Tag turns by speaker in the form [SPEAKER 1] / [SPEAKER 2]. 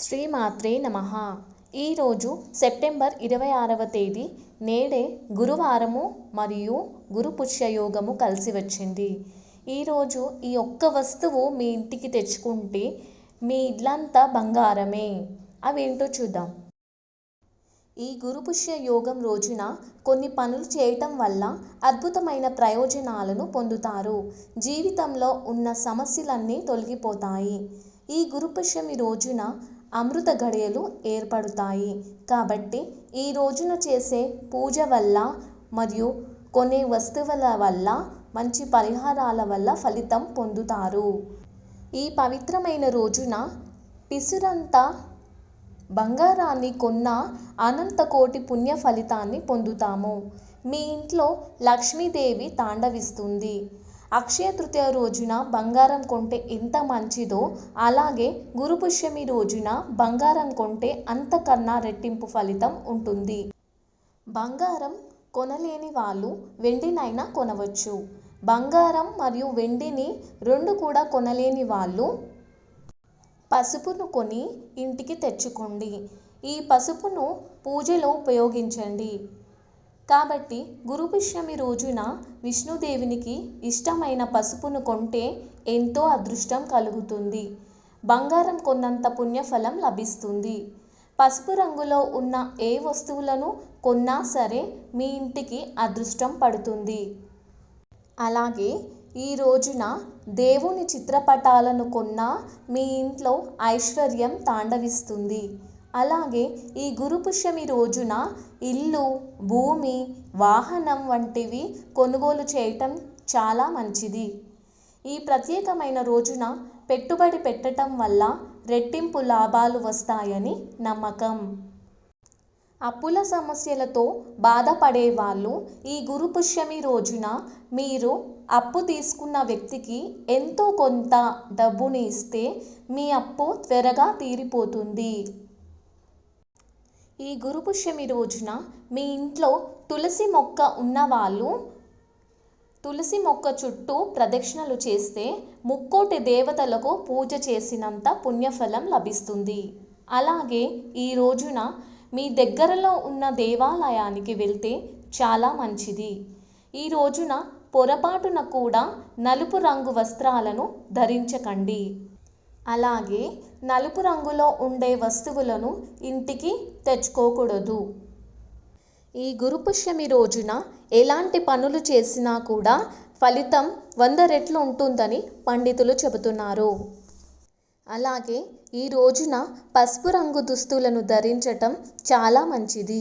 [SPEAKER 1] శ్రీమాత్రే నమ. ఈరోజు సెప్టెంబర్ ఇరవై ఆరవ తేదీ నేడే గురువారము మరియు గురు పుష్యయోగము కలిసి వచ్చింది. ఈరోజు ఈ ఒక్క వస్తువు మీ ఇంటికి తెచ్చుకుంటే మీ ఇల్లంతా బంగారమే. అవేంటో చూద్దాం. ఈ గురుపుష్య యోగం రోజున కొన్ని పనులు చేయటం వల్ల అద్భుతమైన ప్రయోజనాలను పొందుతారు. జీవితంలో ఉన్న సమస్యలన్నీ తొలగిపోతాయి. ఈ గురుపుష్యమి రోజున అమృత గడియలు ఏర్పడుతాయి. కాబట్టి ఈ రోజున చేసే పూజ వల్ల మరియు కొనే వస్తువుల వల్ల మంచి పరిహారాల వల్ల ఫలితం పొందుతారు. ఈ పవిత్రమైన రోజున పిసురంత బంగారాన్ని కొన్న అనంత కోటి పుణ్య ఫలితాన్ని పొందుతాము. మీ ఇంట్లో లక్ష్మీదేవి తాండవిస్తుంది. అక్షయ తృతీయ రోజున బంగారం కొంటే ఎంత మంచిదో అలాగే గురుపుష్యమి రోజున బంగారం కొంటే అంతకన్నా రెట్టింపు ఫలితం ఉంటుంది. బంగారం కొనలేని వాళ్ళు వెండినైనా కొనవచ్చు. బంగారం మరియు వెండిని రెండు కూడా కొనలేని వాళ్ళు పసుపును కొని ఇంటికి తెచ్చుకోండి. ఈ పసుపును పూజలో ఉపయోగించండి. కాబట్టి గురుపుష్యమి రోజున విష్ణుదేవునికి ఇష్టమైన పసుపును కొంటే ఎంతో అదృష్టం కలుగుతుంది. బంగారం కొన్నంత పుణ్యఫలం లభిస్తుంది. పసుపు రంగులో ఉన్న ఏ వస్తువులను కొన్నా సరే మీ ఇంటికి అదృష్టం పడుతుంది. అలాగే ఈ రోజున దేవుని చిత్రపటాలను కొన్నా మీ ఇంట్లో ఐశ్వర్యం తాండవిస్తుంది. అలాగే ఈ గురుపుష్యమి రోజున ఇల్లు భూమి వాహనం వంటివి కొనుగోలు చేయటం చాలా మంచిది. ఈ ప్రత్యేకమైన రోజున పెట్టుబడి పెట్టడం వల్ల రెట్టింపు లాభాలు వస్తాయని నమ్మకం. అప్పుల సమస్యలతో బాధపడే వాళ్ళు ఈ గురుపుష్యమి రోజున మీరు అప్పు తీసుకున్న వ్యక్తికి ఎంతో కొంత డబ్బుని ఇస్తే మీ అప్పు త్వరగా తీరిపోతుంది. ఈ గురుపుష్యమి రోజున మీ ఇంట్లో తులసి మొక్క ఉన్నవాళ్ళు తులసి మొక్క చుట్టూ ప్రదక్షిణలు చేస్తే ముక్కోటి దేవతలకు పూజ చేసినంత పుణ్యఫలం లభిస్తుంది. అలాగే ఈ రోజున మీ దగ్గరలో ఉన్న దేవాలయానికి వెళ్తే చాలా మంచిది. ఈ రోజున పొరపాటున కూడా నలుపు రంగు వస్త్రాలను ధరించకండి. అలాగే నలుపు రంగులో ఉండే వస్తువులను ఇంటికి తెచ్చుకోకూడదు. ఈ గురుపుష్యమి రోజున ఎలాంటి పనులు చేసినా కూడా ఫలితం వంద రెట్లు ఉంటుందని పండితులు చెబుతున్నారు. అలాగే ఈ రోజున పసుపు రంగు దుస్తులను ధరించటం చాలా మంచిది.